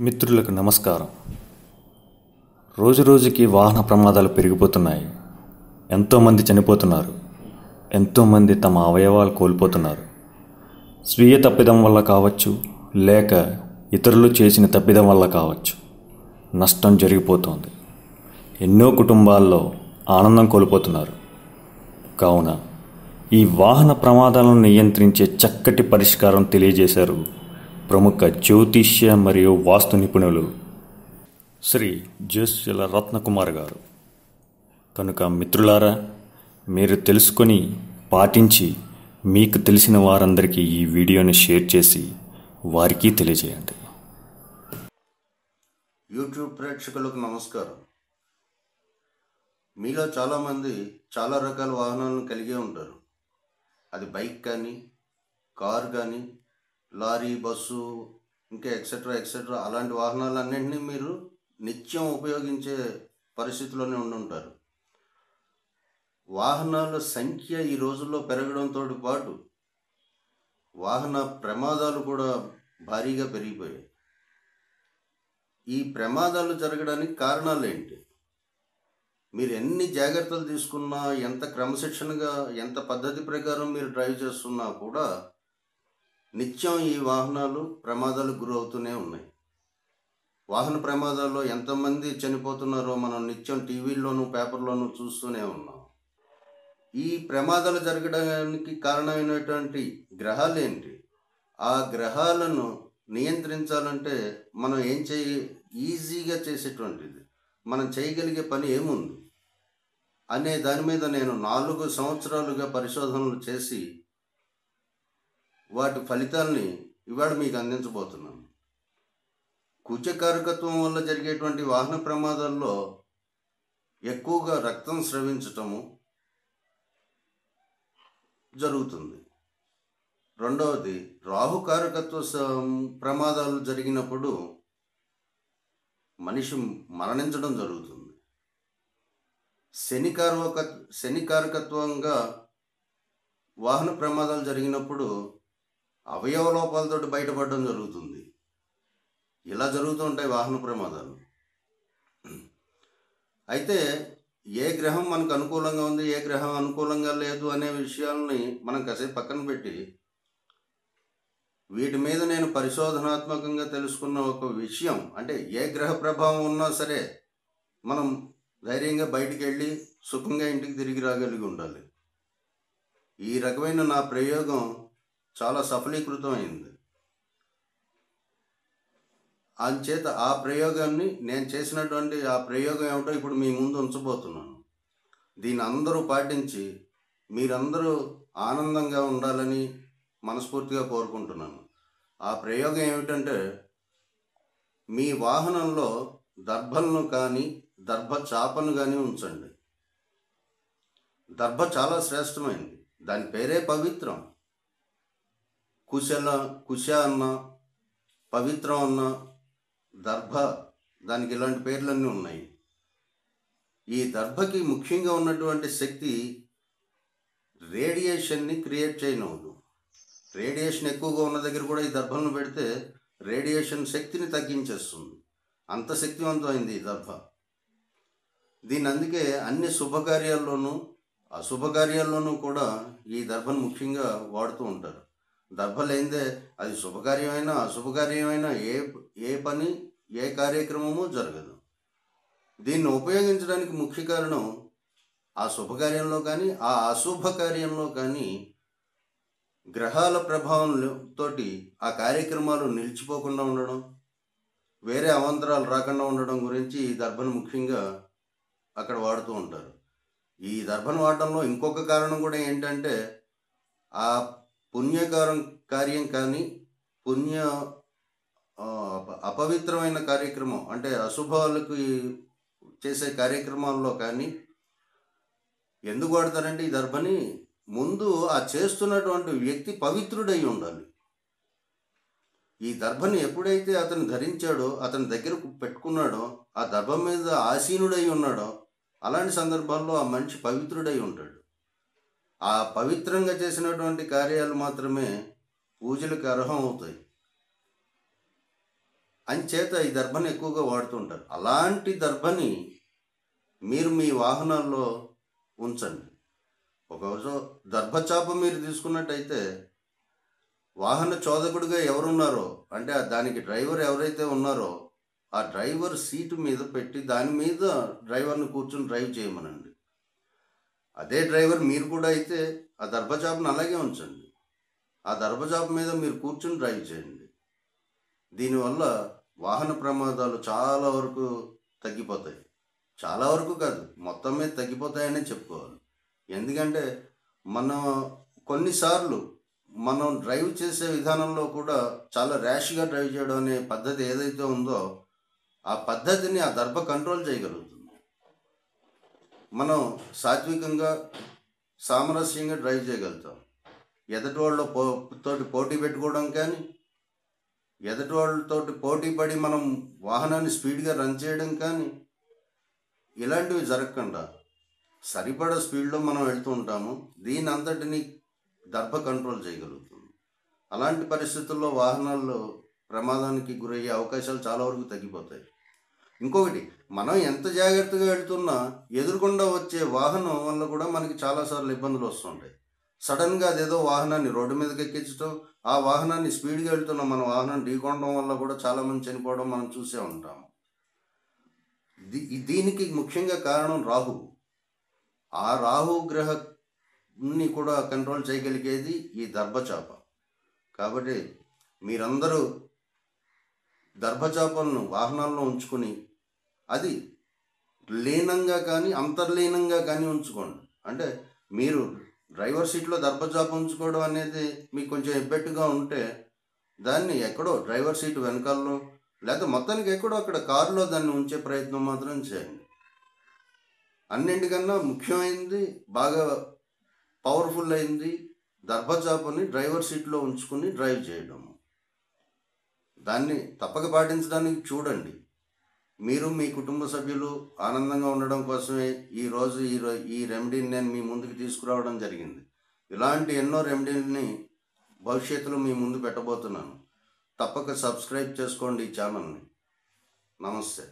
మిత్రులకు నమస్కారం. రోజురోజుకి వాహన ప్రమాదాలు పెరిగిపోతున్నాయి. ఎంతోమంది చనిపోతున్నారు. ఎంతోమంది తమ అవయవాలు కోల్పోతున్నారు. స్వీయ తప్పిదం వల్ల కావచ్చు లేక ఇతరులు చేసిన తప్పిదం వల్ల కావచ్చు. నష్టం జరిగిపోతోంది. ఎన్నో కుటుంబాల్లో ఆనందం కోల్పోతున్నారు. కావున ఈ వాహన ప్రమాదాలను నియంత్రించే చక్కటి పరిష్కారం తెలియజేశారు ప్రముఖ జ్యోతిష్య మరియు వాస్తు నిపుణులు శ్రీ జ్యోతిష్యుల రత్నకుమార్ గారు. కనుక మిత్రులారా మీరు తెలుసుకొని పాటించి మీకు తెలిసిన వారందరికీ ఈ వీడియోని షేర్ చేసి వారికి తెలియజేయండి. యూట్యూబ్ ప్రేక్షకులకు నమస్కారం. మీలో చాలామంది చాలా రకాల వాహనాలను కలిగి ఉంటారు. అది బైక్ కానీ కార్ కానీ లారీ బస్సు ఇంకా ఎక్సెట్రా ఎక్సెట్రా అలాంటి వాహనాలన్నింటినీ మీరు నిత్యం ఉపయోగించే పరిస్థితిలోనే ఉండుంటారు. వాహనాల సంఖ్య ఈ రోజుల్లో పెరగడంతో పాటు వాహన ప్రమాదాలు కూడా భారీగా పెరిగిపోయాయి. ఈ ప్రమాదాలు జరగడానికి కారణాలు ఏంటి? మీరు ఎన్ని జాగ్రత్తలు తీసుకున్నా ఎంత క్రమశిక్షణగా ఎంత పద్ధతి ప్రకారం మీరు డ్రైవ్ చేస్తున్నా కూడా నిత్యం ఈ వాహనాలు ప్రమాదాలకు గురవుతూనే ఉన్నాయి. వాహన ప్రమాదాల్లో ఎంతమంది చనిపోతున్నారో మనం నిత్యం టీవీల్లోనూ పేపర్లోనూ చూస్తూనే ఉన్నాం. ఈ ప్రమాదాలు జరగడానికి కారణమైనటువంటి గ్రహాలు ఏంటి ఆ గ్రహాలను నియంత్రించాలంటే మనం ఏం చేయ ఈజీగా చేసేటువంటిది. మనం చేయగలిగే పని ఏముంది? అనే దాని మీద నేను నాలుగు సంవత్సరాలుగా పరిశోధనలు చేసి వాటి ఫలితాల్ని ఇవాళ మీకు అందించబోతున్నాను. కుచకారకత్వం వల్ల జరిగేటువంటి వాహన ప్రమాదాల్లో ఎక్కువగా రక్తం స్రవించటము జరుగుతుంది. రెండవది రాహుకారకత్వ స- ప్రమాదాలు జరిగినప్పుడు మనిషి మరణించడం జరుగుతుంది. శనికారక శనికారకత్వంగా వాహన ప్రమాదాలు జరిగినప్పుడు అవయవ లోపాలతో బయటపడడం జరుగుతుంది. ఇలా జరుగుతూ ఉంటాయి వాహన ప్రమాదాలు. అయితే ఏ గ్రహం మనకు అనుకూలంగా ఉంది ఏ గ్రహం అనుకూలంగా లేదు అనే విషయాలని మనం కాసేపు పక్కన పెట్టి వీటి మీద నేను పరిశోధనాత్మకంగా తెలుసుకున్న ఒక విషయం అంటే ఏ గ్రహ ప్రభావం ఉన్నా సరే మనం ధైర్యంగా బయటికి వెళ్ళి సుఖంగా ఇంటికి తిరిగి రాగలిగి ఉండాలి. ఈ రకమైన నా ప్రయోగం చాలా సఫలీకృతం అయింది అంచేత ఆ ప్రయోగాన్ని నేను చేసినటువంటి ఆ ప్రయోగం ఏమిటో ఇప్పుడు మీ ముందు ఉంచబోతున్నాను. దీన్ని అందరూ పాటించి మీరందరూ ఆనందంగా ఉండాలని మనస్ఫూర్తిగా కోరుకుంటున్నాను. ఆ ప్రయోగం ఏమిటంటే మీ వాహనంలో దర్భలను కానీ దర్భ చాపను కానీ ఉంచండి. దర్భ చాలా శ్రేష్టమైంది. దాని పేరే పవిత్రం. కుశల కుశ అన్న పవిత్రం అన్న దర్భ దానికి ఇలాంటి పేర్లన్నీ ఉన్నాయి. ఈ దర్భకి ముఖ్యంగా ఉన్నటువంటి శక్తి రేడియేషన్ని క్రియేట్ చేయనవదు. రేడియేషన్ ఎక్కువగా ఉన్న దగ్గర కూడా ఈ దర్భలను పెడితే రేడియేషన్ శక్తిని తగ్గించేస్తుంది. అంత శక్తివంతమైంది ఈ దర్భ. దీని అందుకే అన్ని శుభకార్యాల్లోనూ అశుభకార్యాల్లోనూ కూడా ఈ దర్భను ముఖ్యంగా వాడుతూ ఉంటారు. దర్భ లేనిదే అది శుభకార్యమైనా అశుభకార్యమైనా ఏ ఏ పని ఏ కార్యక్రమము జరగదు. దీన్ని ఉపయోగించడానికి ముఖ్య కారణం ఆ శుభకార్యంలో కానీ ఆ అశుభ కార్యంలో కానీ గ్రహాల ప్రభావం తోటి ఆ కార్యక్రమాలు నిలిచిపోకుండా ఉండడం వేరే అవంతరాలు రాకుండా ఉండడం గురించి ఈ దర్భను ముఖ్యంగా అక్కడ వాడుతూ ఉంటారు. ఈ దర్భను వాడడంలో ఇంకొక కారణం కూడా ఏంటంటే ఆ పుణ్యకారం కార్యం కానీ పుణ్య అపవిత్రమైన కార్యక్రమం అంటే అశుభాలకు చేసే కార్యక్రమాల్లో కానీ ఎందుకు వాడతారంటే ఈ దర్భని ముందు ఆ చేస్తున్నటువంటి వ్యక్తి పవిత్రుడై ఉండాలి. ఈ దర్భని ఎప్పుడైతే అతను ధరించాడో అతని దగ్గర పెట్టుకున్నాడో ఆ దర్భం మీద ఆసీనుడై ఉన్నాడో అలాంటి సందర్భాల్లో ఆ మనిషి పవిత్రుడై ఉంటాడు. ఆ పవిత్రంగా చేసినటువంటి కార్యాలు మాత్రమే పూజలకు అర్హం అవుతాయి అంచేత ఈ దర్భని ఎక్కువగా వాడుతుంటారు. అలాంటి దర్భని మీరు మీ వాహనాల్లో ఉంచండి. ఒకరోజు దర్భచాప మీరు తీసుకున్నట్టయితే వాహన చోదకుడిగా ఎవరున్నారో అంటే ఆ దానికి డ్రైవర్ ఎవరైతే ఉన్నారో ఆ డ్రైవర్ సీటు మీద పెట్టి దాని మీద డ్రైవర్ని కూర్చొని డ్రైవ్ చేయమనండి. అదే డ్రైవర్ మీరు కూడా అయితే ఆ దర్భచాపను అలాగే ఉంచండి. ఆ దర్భచాప మీద మీరు కూర్చొని డ్రైవ్ చేయండి. దీనివల్ల వాహన ప్రమాదాలు చాలా వరకు తగ్గిపోతాయి. చాలా వరకు కాదు మొత్తం మీద తగ్గిపోతాయనే చెప్పుకోవాలి. ఎందుకంటే మనం కొన్నిసార్లు మనం డ్రైవ్ చేసే విధానంలో కూడా చాలా ర్యాష్గా డ్రైవ్ చేయడం అనే పద్ధతి ఏదైతే ఉందో ఆ పద్ధతిని ఆ దర్భ కంట్రోల్ చేయగలుగుతుంది. మనం సాత్వికంగా సామరస్యంగా డ్రైవ్ చేయగలుగుతాం. ఎదటి వాళ్ళ పో తోటి పోటీ పెట్టుకోవడం కానీ ఎదటి వాళ్ళతోటి పోటీ పడి మనం వాహనాన్ని స్పీడ్గా రన్ చేయడం కానీ ఇలాంటివి జరగకుండా సరిపడ స్పీడ్లో మనం వెళ్తూ ఉంటాము. దీని అంతటిని దర్భ కంట్రోల్ చేయగలుగుతుంది అలాంటి పరిస్థితుల్లో వాహనాల్లో ప్రమాదానికి గురయ్యే అవకాశాలు చాలా వరకు తగ్గిపోతాయి. ఇంకొకటి మనం ఎంత జాగ్రత్తగా వెళ్తున్నా ఎదురుకుండా వచ్చే వాహనం వల్ల కూడా మనకి చాలాసార్లు ఇబ్బందులు వస్తుంటాయి. సడన్గా అదేదో వాహనాన్ని రోడ్డు మీదకి ఎక్కించడం ఆ వాహనాన్ని స్పీడ్గా వెళ్తున్న మన వాహనం ఢీకొనడం వల్ల కూడా చాలామంది చనిపోవడం మనం చూసే ఉంటాము దీ దీనికి ముఖ్యంగా కారణం రాహు. ఆ రాహు గ్రహని కూడా కంట్రోల్ చేయగలిగేది ఈ దర్భచాప. కాబట్టి మీరందరూ దర్భచాపలను వాహనాల్లో ఉంచుకొని అది లీనంగా కానీ అంతర్లీనంగా కానీ ఉంచుకోండి. అంటే మీరు డ్రైవర్ సీట్లో దర్భజాప ఉంచుకోవడం అనేది మీకు కొంచెం ఎబ్బెట్టుగా ఉంటే దాన్ని ఎక్కడో డ్రైవర్ సీట్ వెనకాలలో లేకపోతే మొత్తానికి ఎక్కడో అక్కడ కారులో దాన్ని ఉంచే ప్రయత్నం మాత్రం చేయండి. అన్నింటికన్నా ముఖ్యమైనది బాగా పవర్ఫుల్ అయింది దర్భజాపని డ్రైవర్ సీట్లో ఉంచుకుని డ్రైవ్ చేయడం. దాన్ని తప్పక పాటించడానికి చూడండి. మీరు మీ కుటుంబ సభ్యులు ఆనందంగా ఉండడం కోసమే ఈరోజు ఈ రో- ఈ రెమెడీని నేను మీ ముందుకు తీసుకురావడం జరిగింది. ఇలాంటి ఎన్నో రెమెడీలని భవిష్యత్తులో మీ ముందు పెట్టబోతున్నాను. తప్పక సబ్స్క్రైబ్ చేసుకోండి ఈ ఛానల్ని నమస్తే.